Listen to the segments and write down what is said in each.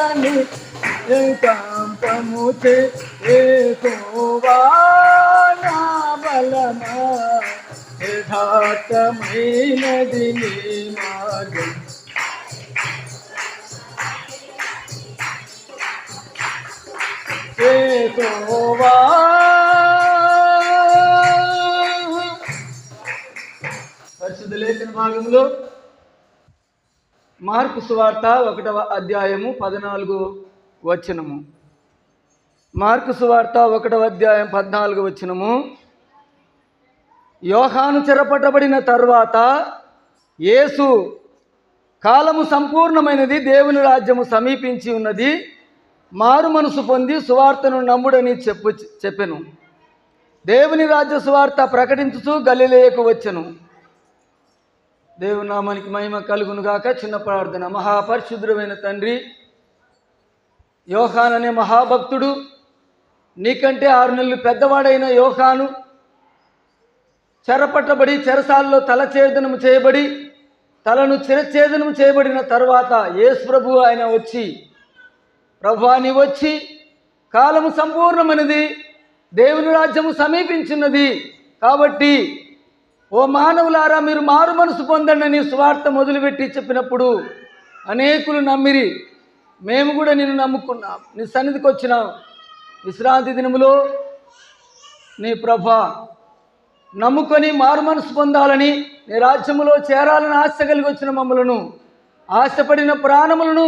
బలని ఏకాంతముచే ఏకోవా నా బలమా? యథార్థమైనది నీ మార్గం. ఏకోవా పరిశుద్ధ లేఖన భాగంలో మార్కు సువార్త ఒకటవ అధ్యాయము పద్నాలుగు వచనము. మార్కు సువార్త ఒకటవ అధ్యాయం పద్నాలుగు వచనము. యోహాను చెరపట్టబడిన తర్వాత యేసు కాలము సంపూర్ణమైనది దేవుని రాజ్యము సమీపించి ఉన్నది మారు మనసు పొంది సువార్తను నమ్ముడని చెప్పు చెప్పెను. దేవుని రాజ్య సువార్త ప్రకటించుచూ గలిలేయకు వచ్చెను. దేవునామానికి మహిమ కలుగును గాక. చిన్న ప్రార్థన. మహాపరిశుద్రమైన తండ్రి యోహాన్ అనే మహాభక్తుడు నీకంటే ఆరు నెలలు పెద్దవాడైన యోహాను చెరపట్టబడి చెరసాల్లో తలఛేదనము చేయబడి తలను చిరఛేదనము చేయబడిన తర్వాత యేసు ప్రభు ఆయన వచ్చి ప్రభువాని వచ్చి కాలము సంపూర్ణమైనది దేవుని రాజ్యము సమీపించినది కాబట్టి ఓ మానవులారా మీరు మారు మనసు పొందండి అని స్వార్థ మొదలుపెట్టి చెప్పినప్పుడు అనేకులు నమ్మిరి. మేము కూడా నిన్ను నమ్ముకున్నాం. నీ సన్నిధికి వచ్చినాం. విశ్రాంతి దినములో నీ ప్రభ నమ్ముకొని మారు మనసు పొందాలని నీ రాజ్యములో చేరాలని ఆశ కలిగి వచ్చిన మమ్మలను ఆశపడిన ప్రాణములను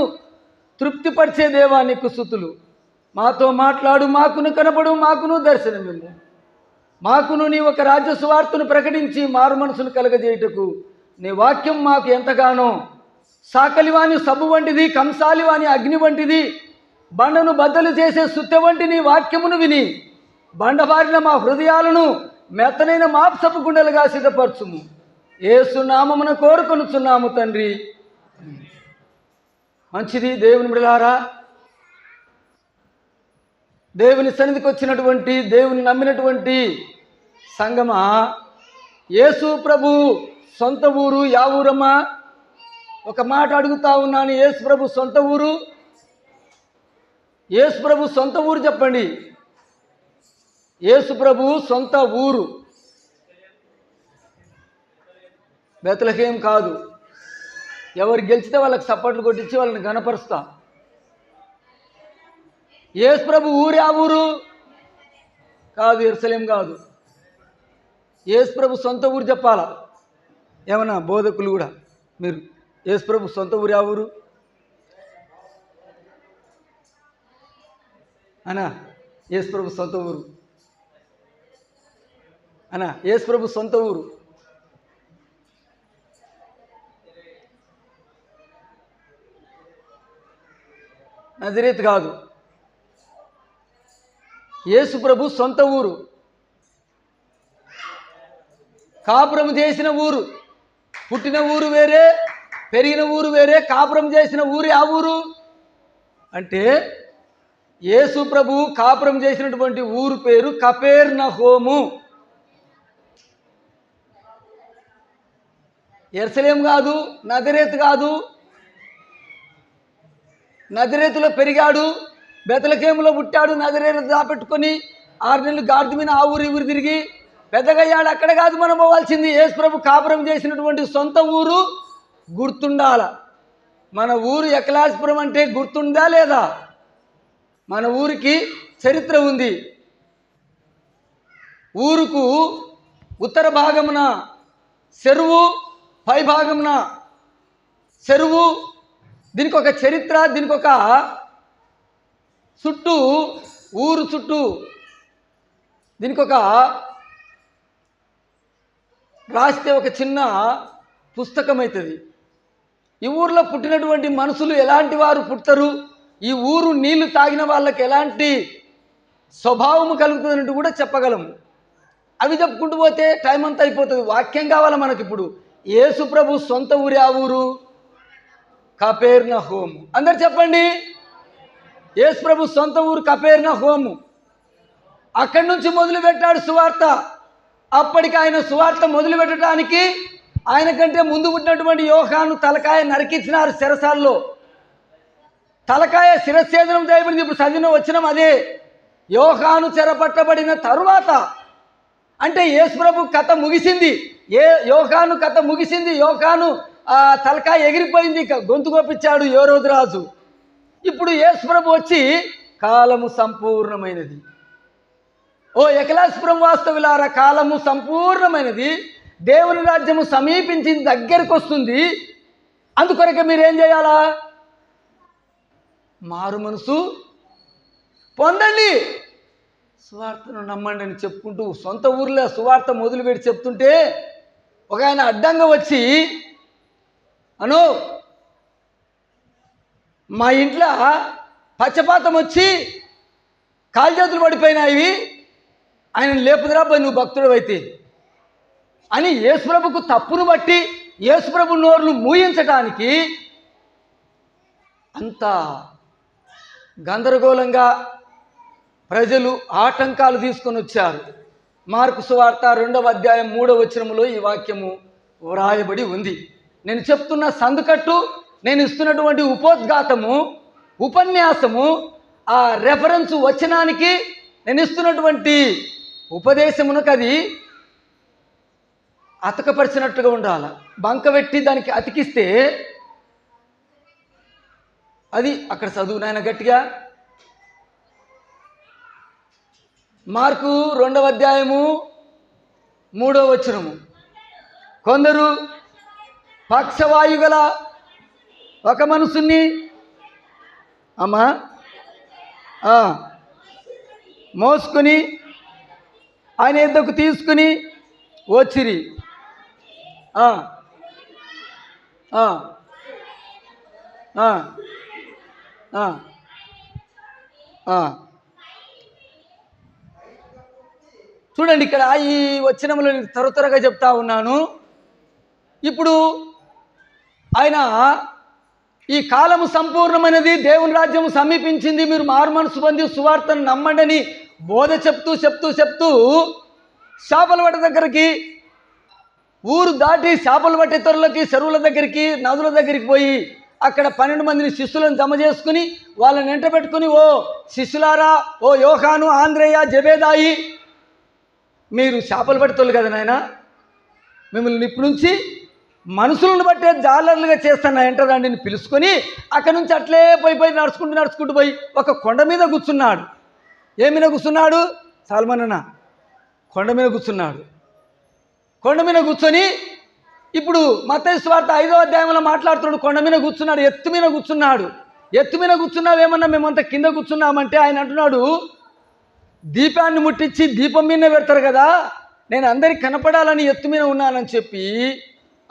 తృప్తిపరిచే దేవా నీకు సుతులు మాతో మాట్లాడు మాకును కనపడు మాకును దర్శనమిమ్ము మాకును నీ ఒక రాజ్య సువార్తను ప్రకటించి మారు మనసును కలగజేయుటకు నీ వాక్యం మాకు ఎంతగానో సాకలివాని సబ్బు వంటిది కంసాలివాని అగ్ని వంటిది. బండను బద్దలు చేసే సుత్తె వంటి నీ వాక్యమును విని బండబారిన మా హృదయాలను మెత్తనైన మాప్సపు గుండెలుగా సిద్ధపరచుము. ఏసునామమును కోరుకొనుచున్నాము తండ్రి. మంచిది దేవుని బిడలారా. దేవుని సన్నిధికి వచ్చినటువంటి దేవుని నమ్మినటువంటి సంగమా? యేసు ప్రభు సొంత ఊరు యా ఊరమ్మా? ఒక మాట అడుగుతా ఉన్నాను యేసు ప్రభు సొంత ఊరు? యేసు ప్రభు సొంత ఊరు చెప్పండి. యేసు ప్రభు సొంత ఊరు. బెతలహేం కాదు. ఎవరు గెలిచితే వాళ్ళకి సప్పట్లు కొట్టించి వాళ్ళని గనపరుస్తా యేసు ప్రభు ఊరు ఆ ఊరు? కాదు ఇరుసలేం కాదు. యేసుప్రభు సొంత ఊరు చెప్పాలా? ఏమన్నా బోధకులు కూడా మీరు యేసుప్రభు సొంత ఊరు ఆ ఊరు? అనా యేసుప్రభు సొంత ఊరు. అనా యేసు ప్రభు సొంత ఊరు. నజరేత్ కాదు. యేసు ప్రభు సొంత ఊరు. కాపురం చేసిన ఊరు. పుట్టిన ఊరు వేరే పెరిగిన ఊరు వేరే కాపురం చేసిన ఊరు ఆ ఊరు? అంటే యేసు ప్రభు కాపురం చేసినటువంటి ఊరు పేరు కపేర్న హోము ఎర్సలేం కాదు నదిరేత్ కాదు. నదిరేతులో పెరిగాడు బెతలకేములో పుట్టాడు నదిరేత దాపెట్టుకొని ఆరు నెలలు గాడిద మీద ఆ ఊరు ఊరు తిరిగి పెద్దగయ్యాడు అక్కడ కాదు మనం పోవాల్సింది. యేసు ప్రభు కాపురం చేసినటువంటి సొంత ఊరు గుర్తుండాల. మన ఊరు ఎకలాసిపురం అంటే గుర్తుందా లేదా? మన ఊరికి చరిత్ర ఉంది. ఊరుకు ఉత్తర భాగమున చెరువు పై భాగమున చెరువు. దీనికి ఒక చరిత్ర దీనికి ఒక చుట్టూ ఊరు చుట్టూ. దీనికి ఒక రాస్తే ఒక చిన్న పుస్తకం అవుతుంది ఈ ఊర్లో పుట్టినటువంటి మనుషులు ఎలాంటి వారు పుడతారు ఈ ఊరు నీళ్ళు తాగిన వాళ్ళకి ఎలాంటి స్వభావము కలుగుతుందంటూ కూడా చెప్పగలము అవి చెప్పుకుంటూ పోతే టైం అంతా అయిపోతుంది. వాక్యం కావాలి మనకి ఇప్పుడు? యేసుప్రభు సొంత ఊరి ఆ ఊరు? కపేర్న హోము అందరు చెప్పండి. యేసుప్రభు సొంత ఊరు కపేర్న హోము అక్కడి నుంచి మొదలు పెట్టాడు సువార్త. అప్పటికి ఆయన సువార్త మొదలుపెట్టడానికి ఆయన కంటే ముందు పుట్టినటువంటి యోహాను తలకాయ నరికించినారు శిరసాల్లో. తలకాయ శిరఛేదనం చేయబడింది. ఇప్పుడు చదివిన వచ్చినం అదే. యోహాను చెరపట్టబడిన తరువాత అంటే యేసుప్రభు కథ ముగిసింది. ఏ యోగాను కథ ముగిసింది. యోగాను తలకాయ ఎగిరిపోయింది. గొంతు గొప్పించాడు ఏ రాజు ఇప్పుడు యేసుప్రభు వచ్చి కాలము సంపూర్ణమైనది. ఓ ఎకలాసుపురం వాస్తవులార కాలము సంపూర్ణమైనది. దేవుని రాజ్యము సమీపించింది దగ్గరకు వస్తుంది. అందుకొరకే మీరేం చేయాలా? మారు మనసు పొందండి. సువార్తను నమ్మండి అని చెప్పుకుంటూ సొంత ఊర్లో సువార్త మొదలుపెట్టి చెప్తుంటే ఒక ఆయన అడ్డంగా వచ్చి అను మా ఇంట్లో పచ్చపాతం వచ్చి కాలు చేతులు పడిపోయినాయి. ఆయన లేపుదరా పోయి నువ్వు భక్తుడు అయితే అని యేసుప్రభుకు తప్పును బట్టి యేసుప్రభు నోరును మూయించటానికి అంత గందరగోళంగా ప్రజలు ఆటంకాలు తీసుకొని వచ్చారు. మార్కు సువార్త రెండవ అధ్యాయం మూడవ వచనములో ఈ వాక్యము వ్రాయబడి ఉంది. నేను చెప్తున్న సందుకట్టు నేను ఇస్తున్నటువంటి ఉపోద్ఘాతము ఉపన్యాసము ఆ రెఫరెన్స్ వచనానికి నేను ఇస్తున్నటువంటి ఉపదేశమునకు అది అతకపరిచినట్టుగా ఉండాలి. బంక పెట్టి దానికి అతికిస్తే అది అక్కడ చదువు నాయన గట్టిగా. మార్కు రెండవ అధ్యాయము మూడవ వచనము. కొందరు పక్షవాయు గల ఒక మనసుని అమ్మా మోసుకుని ఆయన ఎద్దకు తీసుకుని వచ్చిరి. ఆ, చూడండి ఇక్కడ ఈ వచనములు నేను త్వర త్వరగా చెప్తా ఉన్నాను. ఇప్పుడు ఆయన ఈ కాలము సంపూర్ణమైనది దేవుని రాజ్యము సమీపించింది మీరు మారు మనసు పొంది సువార్తను నమ్మండి అని బోధ చెప్తూ చెప్తూ చెప్తూ చేపల వట దగ్గరికి ఊరు దాటి చేపలు పట్టే తొరలకి చెరువుల దగ్గరికి నదుల దగ్గరికి పోయి అక్కడ పన్నెండు మందిని శిష్యులను జమ చేసుకుని వాళ్ళని వెంట పెట్టుకుని ఓ శిష్యులారా ఓ యోహాను ఆంధ్రేయ జబేదాయి మీరు చేపలు పట్టేతోళ్ళు కదా నాయన? మిమ్మల్ని ఇప్పటి నుంచి మనుషులను బట్టే జాలర్లుగా చేస్తాను ఎంటదండి పిలుచుకొని అక్కడి నుంచి అట్లే పోయి పోయి నడుచుకుంటూ నడుచుకుంటూ పోయి ఒక కొండ మీద కూర్చున్నాడు. ఏ మీద కూర్చున్నాడు? సాల్మన్న కొండ మీద కూర్చున్నాడు. కొండ మీద కూర్చొని ఇప్పుడు మత స్వార్థ ఐదో అధ్యాయంలో మాట్లాడుతున్నాడు. కొండ మీద కూర్చున్నాడు ఎత్తు మీద కూర్చున్నాడు. ఎత్తు మీద కూర్చున్నావేమన్నా మేమంతా కింద కూర్చున్నామంటే ఆయన అంటున్నాడు దీపాన్ని ముట్టించి దీపం మీద పెడతారు కదా నేను అందరికి కనపడాలని ఎత్తు మీద ఉన్నానని చెప్పి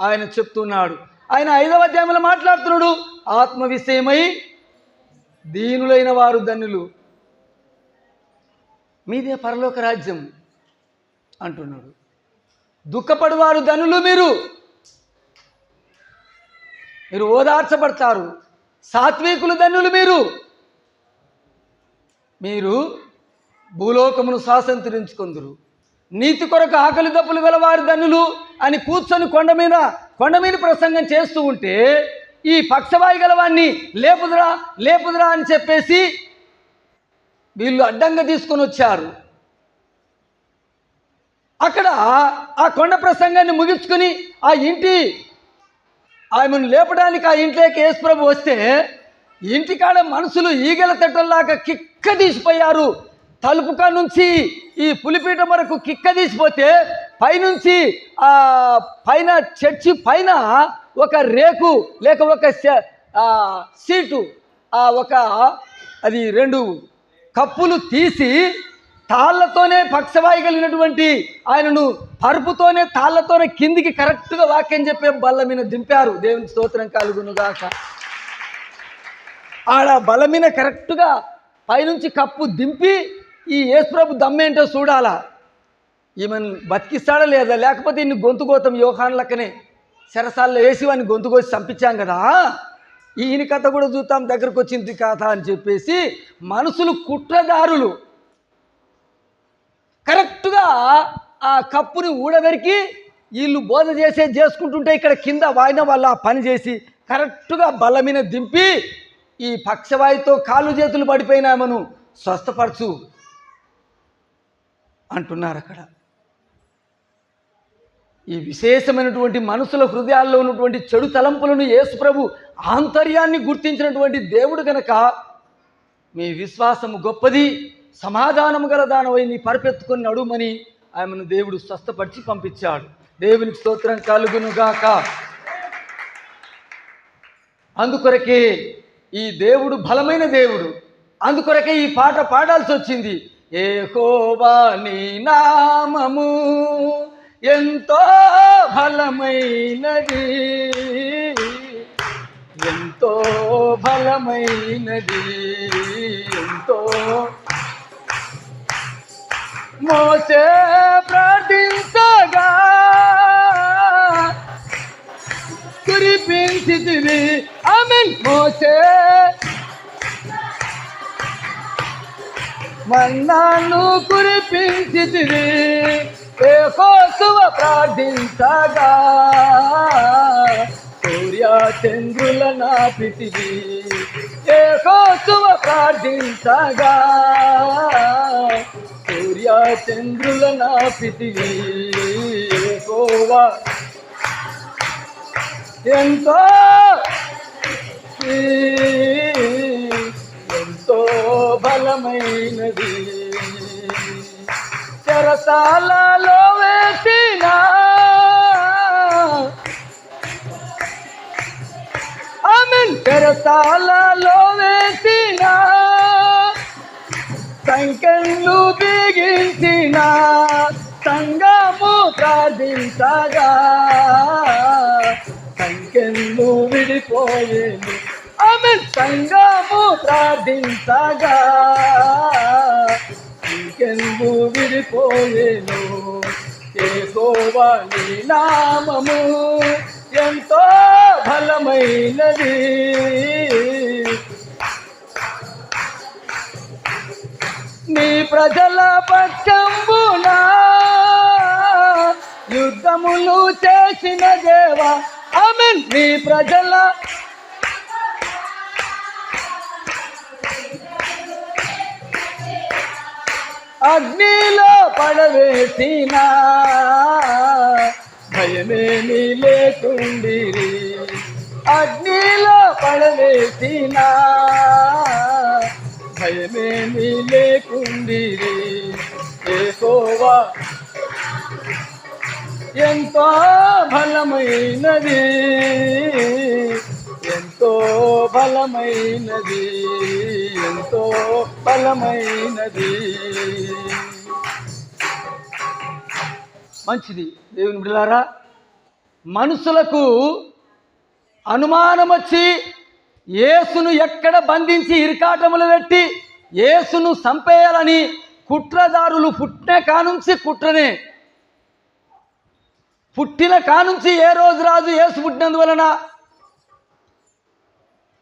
ఆయన చెప్తున్నాడు. ఆయన ఐదవ అధ్యాయంలో మాట్లాడుతున్నాడు ఆత్మ విషయమై దీనులైన వారు ధన్యులు. మీదే పరలోక రాజ్యం అంటున్నాడు. దుఃఖపడువారు ధనులు మీరు. మీరు ఓదార్చబడతారు. సాత్వికులు ధనులు మీరు. మీరు భూలోకమును స్వాతంత్రించుకుందరు. నీతి కొరకు ఆకలి దప్పులు గలవారు ధనులు అని కూర్చొని కొండ మీద కొండ మీద ప్రసంగం చేస్తూ ఉంటే ఈ పక్షవాయి గలవాన్ని లేపుదురా లేపుదురా అని చెప్పేసి వీళ్ళు అడ్డంగా తీసుకొని వచ్చారు. అక్కడ ఆ కొండ ప్రసంగాన్ని ముగించుకొని ఆ ఇంటి ఆమెను లేపడానికి ఆ ఇంట్లోకి యేసుప్రభు వస్తే ఇంటికాడ మనుషులు ఈగల తట్టల్లాగా కిక్క తీసిపోయారు. తలుపుక నుంచి ఈ పులిపీట వరకు కిక్క తీసిపోతే పైనుంచి ఆ పైన చర్చి పైన ఒక రేకు లేక ఒక సీటు ఆ ఒక అది రెండు కప్పులు తీసి తాళ్ళతోనే పక్షవాయి కలిగినటువంటి ఆయనను పరుపుతోనే తాళ్ళతోనే కిందికి కరెక్ట్గా వాక్యం చెప్పే బల్ల మీద దింపారు. దేవుని స్తోత్రం కలుగునుగాక. ఆడ బల మీద కరెక్ట్గా పైనుంచి కప్పు దింపి ఈ యేసుప్రభు దమ్మేంటో చూడాలా. ఈమెను బతికిస్తాడా లేదా? లేకపోతే ఇన్ని గొంతు కోతాం యోహాన్ లెక్కనే చెరసాల్లో వేసి వాడిని గొంతు కోసి చంపించాం కదా? ఈయన కథ కూడా చూద్దాం దగ్గరకు వచ్చింది కథ అని చెప్పేసి మనుషులు కుట్రదారులు. కరెక్ట్గా ఆ కప్పుని ఊడబెరికి వీళ్ళు బోధ చేసే చేసుకుంటుంటే ఇక్కడ కింద వాయిన వాళ్ళు ఆ పని చేసి కరెక్ట్గా బల్ల మీద దింపి ఈ పక్షవాయుతో కాళ్ళు చేతులు పడిపోయినామను స్వస్థపరచు అంటున్నారు అక్కడ. ఈ విశేషమైనటువంటి మనసుల హృదయాల్లో ఉన్నటువంటి చెడు తలంపులను యేసుప్రభు ఆంతర్యాన్ని గుర్తించినటువంటి దేవుడు గనక మీ విశ్వాసము గొప్పది సమాధానము గల దానవై నీ పరిపెత్తుకొని నడుమని ఆమెను దేవుడు స్వస్థపరిచి పంపించాడు. దేవునికి స్తోత్రం కలుగునుగాక. అందుకొరకే ఈ దేవుడు బలమైన దేవుడు. అందుకొరకే ఈ పాట పాడాల్సి వచ్చింది ఏ నీ నామము ఎంతో బలమైనది. ఎంతో బలమైనది. ఎంతో మోసే ప్రార్థించగా. కురిపించితివి ఆమెన్. మోసే. మన్నాను కురిపించితివి కోసువ ప్రార్థించగా. సూర్య చంద్రుల నా పృథివీ ఏ కోసువ ప్రార్థించగా. సూర్య చంద్రుల నా పృథివీ కోవా ఎంతో ఎంతో బలమైనది చెరసాలలో వేసిన ఆమెన్. చెరసాలలో వేసిన సంఖ్యలు బిగించిన సంగము ప్రార్థించగా. సంఖ్యలు విడిపోయేను. ఆమె సంగము ప్రార్థించగా. సంఖ్యలు విడిపోయేను? ఏకోవా నామము? ఎంతో బలమైనది. నీ ప్రజల పక్షంబునా యుద్ధములు చేసిన దేవా ఆమె నీ ప్రజల అగ్నిలో పడవేసిన. భయమేమి లేకుండిరి. అగ్నిలో పడవేసిన. భయమేమి లేకుండిరి. ఏసోవా ఎంతో బలమైనది. ఎంతో బలమైనది ఎంతో బలమైనది. మంచిది. దేవుని బిడ్డలారా మనుషులకు అనుమానం వచ్చి యేసును ఎక్కడ బంధించి ఇరికాటములు పెట్టి యేసును చంపేయాలని కుట్రదారులు పుట్టిన కానుంచి కుట్రనే. పుట్టిన కానుంచి ఏ రోజు రాజు యేసు పుట్టినందువలన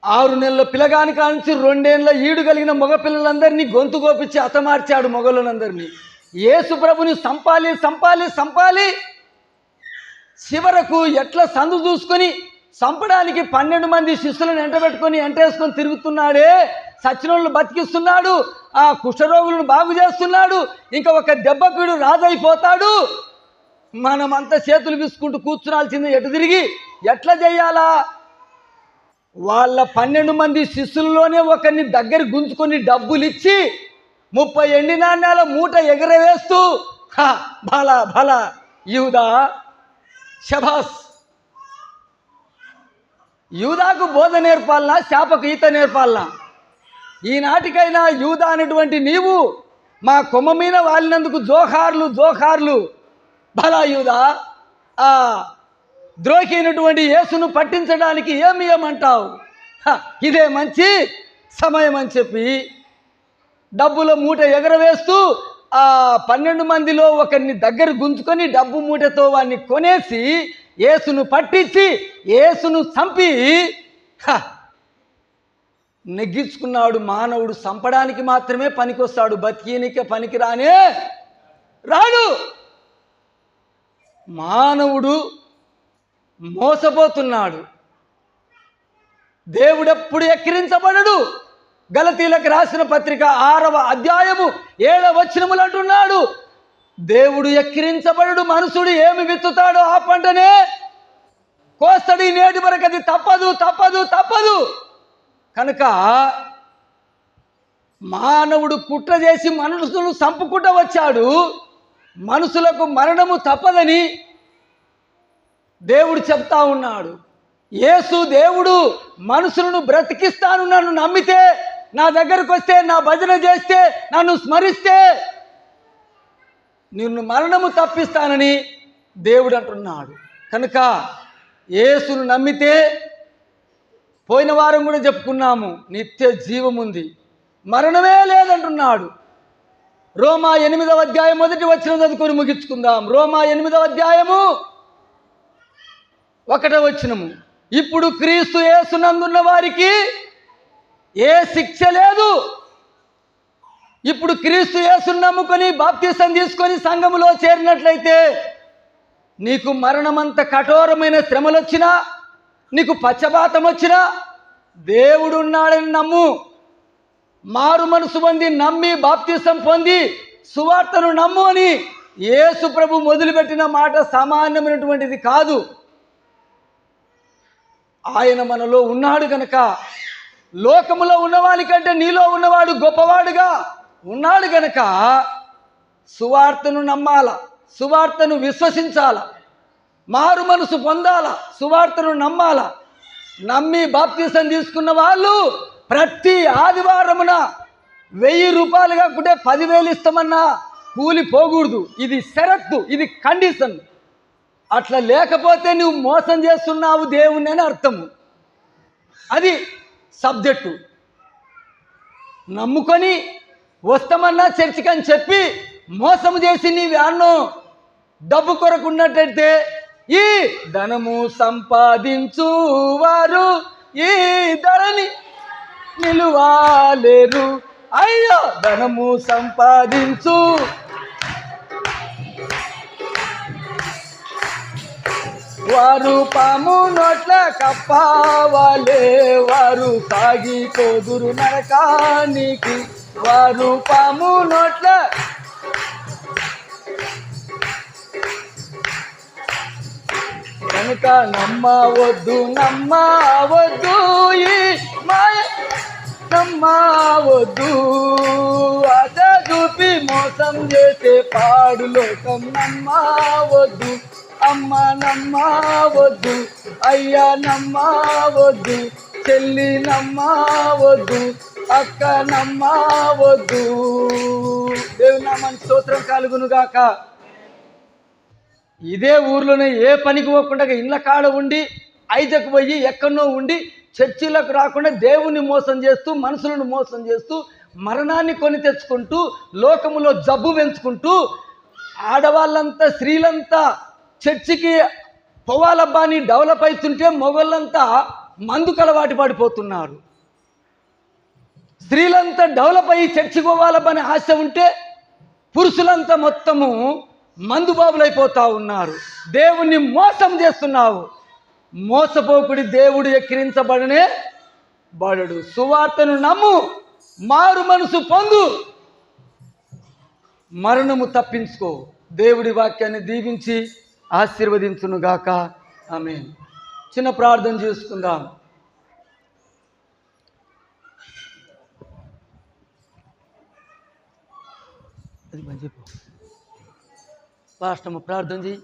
ఆరు నెలల పిల్లగాని కానుంచి రెండేళ్ళ ఈడు కలిగిన మగపిల్లలందరినీ గొంతు గోపించి అతమార్చాడు మొగళ్ళనందరినీ యేసు ప్రభుని సంపాలి సంపాలి సంపాలి. చివరకు ఎట్లా సందు చూసుకొని చంపడానికి పన్నెండు మంది శిష్యులను ఎంటబెట్టుకొని ఎంటేసుకొని తిరుగుతున్నాడే. సచ్చినోళ్ళు బతికిస్తున్నాడు. ఆ కుష్ఠరోగులను బాగు చేస్తున్నాడు. ఇంకా ఒక దెబ్బపీడు రాజైపోతాడు. మనమంతా చేతులు విసుకుంటూ కూర్చునాల్సింది ఎటు తిరిగి? ఎట్లా చేయాలా? వాళ్ళ పన్నెండు మంది శిష్యుల్లోనే ఒకరిని దగ్గర గుంజుకొని డబ్బులు ఇచ్చి ముప్పై ఎండి నాణ్యాల మూట ఎగరవేస్తూ "హ, భల భల యూదా శభాస్. యూదాకు బోధ నేర్పాలనా శాపకు ఈత నేర్పాలనా? ఈనాటికైనా యూదా అనేటువంటి నీవు మా కొమ్మ మీద వాలినందుకు జోహార్లు జోహార్లు. భలా యూదా ద్రోహి అయినటువంటి యేసును పట్టించడానికి ఏమి ఏమంటావు హ, ఇదే మంచి సమయం అని చెప్పి డబ్బుల మూట ఎగరవేస్తూ ఆ పన్నెండు మందిలో ఒకరిని దగ్గర గుంజుకొని డబ్బు మూటతో వాడిని కొనేసి యేసును పట్టించి యేసును చంపి హ, నెగ్గించుకున్నాడు మానవుడు. చంపడానికి మాత్రమే పనికొస్తాడు. బతికినికే పనికిరానే రాడు. మానవుడు మోసపోతున్నాడు. దేవుడెప్పుడు ఎక్కిరించబడడు? గలతీలకు రాసిన పత్రిక ఆరవ అధ్యాయము ఏడవ వచనములు అంటున్నాడు. దేవుడు ఎక్కిరించబడడు మనుషుడు ఏమి విత్తుతాడో ఆ పంటనే కోస్తడి నేటి వరకు అది తప్పదు తప్పదు తప్పదు. కనుక మానవుడు కుట్ర చేసి మనుషులను చంపుకుంటూ వచ్చాడు. మనుషులకు మరణము తప్పదని దేవుడు చెప్తా ఉన్నాడు యేసు దేవుడు మనుషులను బ్రతికిస్తాను నన్ను నమ్మితే నా దగ్గరకు వస్తే నా భజన చేస్తే నన్ను స్మరిస్తే నిన్ను మరణము తప్పిస్తానని దేవుడు అంటున్నాడు. కనుక యేసును నమ్మితే పోయిన వారం కూడా చెప్పుకున్నాము నిత్య జీవం ఉంది. మరణమే లేదంటున్నాడు. రోమా ఎనిమిదవ అధ్యాయం మొదటి వచ్చిన చదువుకొని ముగించుకుందాం. రోమా ఎనిమిదవ అధ్యాయము ఒకటో వచ్చినము ఇప్పుడు క్రీస్తు యేసునందున్న వారికి ఏ శిక్ష లేదు. ఇప్పుడు క్రీస్తు యేసును నమ్ముకొని బాప్తీసం తీసుకొని సంఘములో చేరినట్లయితే నీకు మరణమంత కఠోరమైన శ్రమలు వచ్చినా నీకు పచ్చబాతం వచ్చినా దేవుడు ఉన్నాడని నమ్ము. మారు మనసు పొంది నమ్మి బాప్తీసం పొంది సువార్తను నమ్ము అని యేసు ప్రభు మొదలుపెట్టిన మాట సామాన్యమైనటువంటిది కాదు. ఆయన మనలో ఉన్నాడు గనక లోకములో ఉన్నవాని కంటే నీలో ఉన్నవాడు గొప్పవాడుగా ఉన్నాడు గనక సువార్తను నమ్మాల సువార్తను విశ్వసించాల మారు మనసు పొందాల సువార్తను నమ్మాల. నమ్మి బాప్తీసం తీసుకున్న వాళ్ళు ప్రతి ఆదివారమున వెయ్యి రూపాయలు కాకుంటే పదివేలు ఇస్తామన్నా కూలి పోకూడదు. ఇది షరత్తు ఇది కండిషన్. అట్లా లేకపోతే నువ్వు మోసం చేస్తున్నావు దేవుణ్ణి అని అర్థము. అది సబ్జెక్టు. నమ్ముకొని వస్తామన్నా చర్చికి అని చెప్పి మోసం చేసి నీ వ్యాన్ను డబ్బు కొరకు ఉన్నట్టయితే ఈ ధనము సంపాదించు వారు ఈ ధరని నిలువాలేరు. అయ్యో ధనము సంపాదించు. వారు పాము నోట్ల కప్పావాలే. వారు సాగిపోదురు నరకానికి వారు పాము నోట్ల కనుక నమ్మవద్దు నమ్మవద్దు ఈ మాయ నమ్మవద్దు. అద చూపి మోసం చేసే పాడు లోకం నమ్మవద్దు. అమ్మ నమ్మవద్దు అయ్యా నమ్మవద్దు చెల్లి నమ్మవద్దు అక్క నమ్మవద్దు దేవుని నామానికి స్తోత్రం కలుగునుగాక ఇదే ఊర్లోనే ఏ పనికి పోకుండా ఇళ్ళ కాడ ఉండి ఐదకు పోయి ఎక్కడనో ఉండి చర్చిలకు రాకుండా దేవుని మోసం చేస్తూ మనుషులను మోసం చేస్తూ మరణాన్ని కొని తెచ్చుకుంటూ లోకములో జబ్బు పెంచుకుంటూ ఆడవాళ్ళంతా స్త్రీలంతా చర్చికి పోవాలబ్బా అని డెవలప్ అవుతుంటే మొగళ్ళంతా మందుకు అలవాటు పడిపోతున్నారు. స్త్రీలంతా డెవలప్ అయ్యి చర్చికి పోవాలబ్బా అని ఆశ ఉంటే పురుషులంతా మొత్తము మందుబాబులైపోతా ఉన్నారు. దేవుణ్ణి మోసం చేస్తున్నావు. మోసపోకుడి దేవుడు ఎక్కిరించబడనే బడడు సువార్తను నమ్ము మారు మనసు పొందు. మరణము తప్పించుకో. దేవుడి వాక్యాన్ని దీవించి ఆశీర్వదించునుగాక. ఆమె చిన్న ప్రార్థన చేసుకుందాం. అది మంచి చెప్పు. ప్రార్థన చేయి